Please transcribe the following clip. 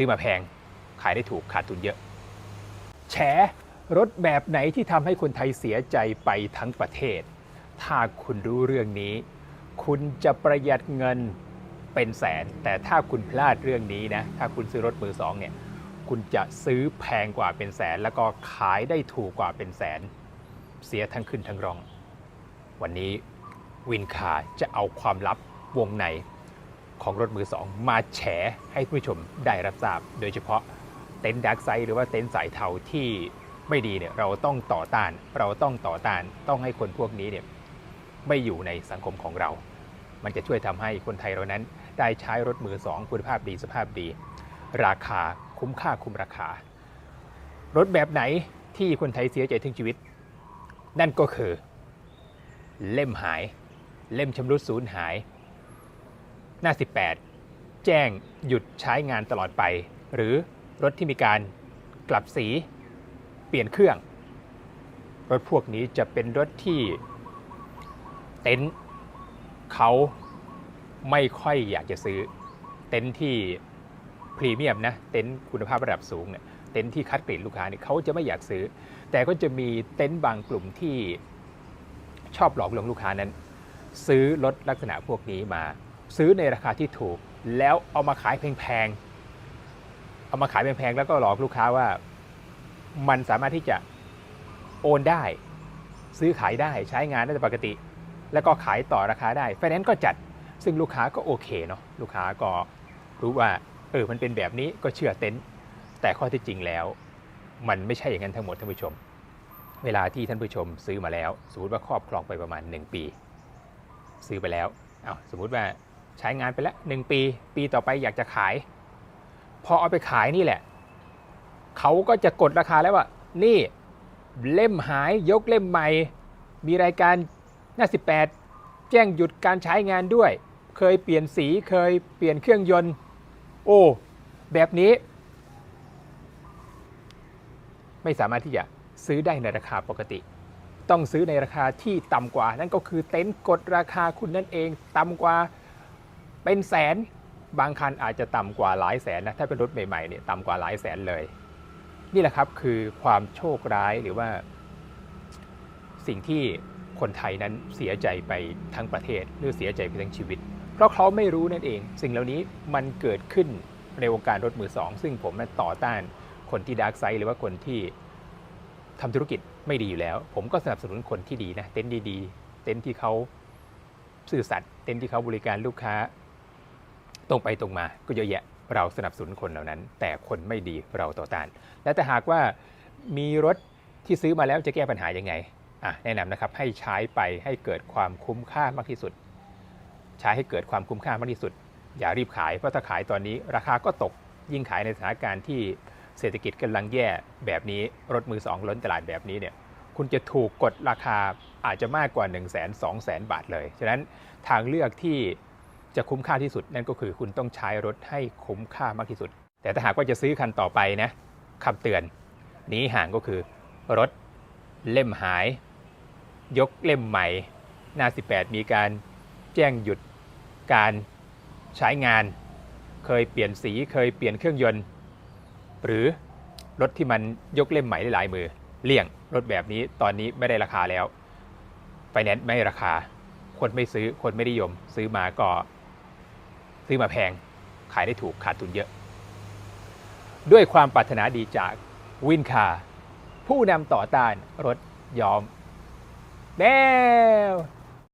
ซื้อมาแพง ขายได้ถูกขาดทุนเยอะ แฉรถแบบไหนที่ทำให้คนไทยเสียใจไปทั้งประเทศ ถ้าคุณรู้เรื่องนี้ คุณจะประหยัดเงินเป็นแสน แต่ถ้าคุณพลาดเรื่องนี้นะ ถ้าคุณซื้อรถมือสองเนี่ย คุณจะซื้อแพงกว่าเป็นแสน แล้วก็ขายได้ถูกกว่าเป็นแสน เสียทั้งขึ้นทั้งรอง วันนี้วินคาจะเอาความลับวงใน ของรถมือสองมาแฉให้ผู้ชมได้รับทราบ โดยเฉพาะเต็นท์ดักไซหรือว่าเต็นท์สายเทาที่ไม่ดีเนี่ยเราต้องต่อต้าน เราต้องต่อต้านต้องให้คนพวกนี้เนี่ยไม่อยู่ในสังคมของเรา มันจะช่วยทำให้คนไทยเรานั้นได้ใช้รถมือสองคุณภาพดีสภาพดี ราคาคุ้มค่าคุ้มราคา รถแบบไหนที่คนไทยเสียใจถึงชีวิต นั่นก็คือ เล่มหาย เล่มชำรุดสูญหาย หน้า 18 แจ้งหยุดใช้งานตลอดไป หรือรถที่มีการกลับสี เปลี่ยนเครื่อง รถพวกนี้จะเป็นรถที่เต็นท์เขาไม่ค่อยอยากจะซื้อ เต็นท์ที่พรีเมียมนะ เต็นท์คุณภาพระดับสูงเนี่ยเต็นท์ที่คัดกรดลูกค้าเนี่ยเขาจะไม่อยากซื้อ แต่ก็จะมีเต็นท์บางกลุ่มที่ชอบหลอกลวงลูกค้านั้น ซื้อรถลักษณะพวกนี้มา ซื้อในราคาที่ถูก แล้วเอามาขายแพงๆเอามาขายแพงๆแล้วก็หลอกลูกค้าว่ามันสามารถที่จะโอนได้ ซื้อขายได้ใช้งานได้ปกติ แล้วก็ขายต่อราคาได้ไฟแนนซ์ก็จัดซึ่งลูกค้าก็โอเคเนาะลูกค้าก็รู้ว่าเออมันเป็นแบบนี้ก็เชื่อเต็นท์แต่ข้อที่จริงแล้ว มันไม่ใช่อย่างนั้นทั้งหมดท่านผู้ชม เวลาที่ท่านผู้ชมซื้อมาแล้ว สมมติว่าครอบครองไปประมาณ 1 ปี ซื้อไปแล้วเอาสมมุติว่า ใช้งานไปแล้ว1ปี ปีต่อไปอยากจะขาย พอเอาไปขายนี่แหละ เขาก็จะกดราคาแล้วว่า นี่เล่มหายยกเล่มใหม่ มีรายการหน้า 18 แจ้งหยุดการใช้งานด้วย เคยเปลี่ยนสีเคยเปลี่ยนเครื่องยนต์ โอ้ แบบนี้ ไม่สามารถที่จะซื้อได้ในราคาปกติ ต้องซื้อในราคาที่ต่ำกว่า นั่นก็คือเต็นท์กดราคาคุณนั่นเองต่ำกว่า เป็นแสนบางคันอาจจะต่ำกว่าหลายแสนนะถ้าเป็นรถใหม่ๆเนี่ยต่ำกว่าหลายแสนเลย นี่แหละครับคือความโชคร้ายหรือว่า สิ่งที่คนไทยนั้นเสียใจไปทั้งประเทศหรือเสียใจไปทั้งชีวิต เพราะเขาไม่รู้นั่นเอง สิ่งเหล่านี้มันเกิดขึ้นในวงการรถมือสองซึ่งผมนั้นต่อต้านคนที่ดาร์กไซด์หรือว่าคนที่ทำธุรกิจไม่ดีอยู่แล้ว ผมก็สนับสนุนคนที่ดีนะเต็นท์ดีๆ เต็นท์ที่เขาซื่อสัตย์เต็นท์ที่เขาบริการลูกค้า ตรงไปตรงมาก็เยอะแยะเราสนับสนุนคนเหล่านั้น แต่คนไม่ดีเราต่อต้าน และแต่หากว่ามีรถที่ซื้อมาแล้วจะแก้ปัญหายังไงอะแนะนำนะครับให้ใช้ไปให้เกิดความคุ้มค่ามากที่สุด ใช้ให้เกิดความคุ้มค่ามากที่สุด อย่ารีบขายเพราะถ้าขายตอนนี้ ราคาก็ตกยิ่งขายในสถานการณ์ที่เศรษฐกิจกำลังแย่แบบนี้รถมือสองล้นตลาดแบบนี้เนี่ยคุณจะถูกกดราคาอาจจะมากกว่า 1 0 0 0 0แสนสองแสนบาทเลย ฉะนั้นทางเลือกที่ จะคุ้มค่าที่สุดนั่นก็คือคุณต้องใช้รถให้คุ้มค่ามากที่สุด แต่ถ้าหากว่าจะซื้อคันต่อไปนะคำเตือนหนี้ห่างก็คือ รถเล่มหาย ยกเล่มใหม่ หน้า 18 มีการแจ้งหยุดการใช้งาน เคยเปลี่ยนสีเคยเปลี่ยนเครื่องยนต์ หรือรถที่มันยกเล่มใหม่หลายมือ เลี่ยงรถแบบนี้ตอนนี้ไม่ได้ราคาแล้วไฟแนนซ์ไม่ราคา คนไม่ซื้อคนไม่นิยม ซื้อมาก็ ซื้อมาแพง ขายได้ถูกขาดทุนเยอะ ด้วยความปรารถนาดีจากวินคาผู้นำต่อต้านรถยอมแล้ว